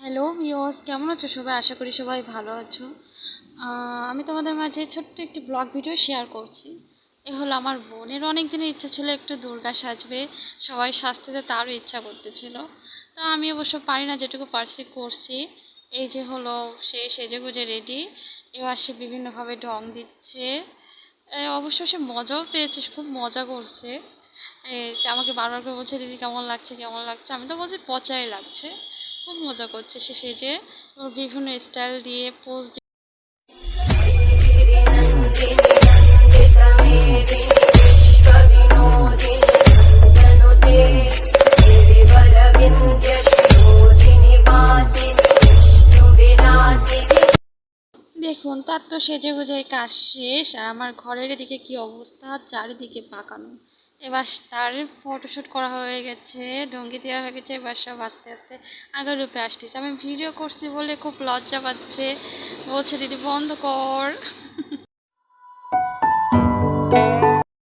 Hello ভিওস কেমন আছো সবাই? আশা করি সবাই ভালো আছো। আমি তোমাদের মাঝে ছোট্ট একটি ব্লগ ভিডিও শেয়ার করছি। এ হলো আমার বোনের অনেক দিনের ইচ্ছা ছিল একটু দুর্গা সাজবে। সবাই সাজতে যে তারও ইচ্ছা করতেছিল। তা আমি অবশ্য পারি না যেটুকু পারছি করছি। এই যে হলো, সে সেজে গুজে রেডি এবার সে বিভিন্নভাবে ঢং দিচ্ছে। অবশ্য সে মজাও পেয়েছে খুব মজা করছে। আমাকে বারবার করে বলছে, দিদি, কেমন লাগছে কেমন লাগছে? আমি তো বলছি, পচাই লাগছে। খুব মজা করছে সে সেজে ওর বিভিন্ন স্টাইল দিয়ে পোজ দেখুন, তার তো সেজে গুজে কাজ শেষ আর আমার ঘরের এদিকে কি অবস্থা? চারিদিকে পাকানো। এবার তার ফটোশ্যুট করা হয়ে গেছে ডঙ্গি দেওয়া হয়ে গেছে, এবার সব আস্তে আস্তে আগের রূপে আসতেছে। আমি ভিডিও করছি বলে খুব লজ্জা পাচ্ছে। বলছে, দিদি, বন্ধ কর।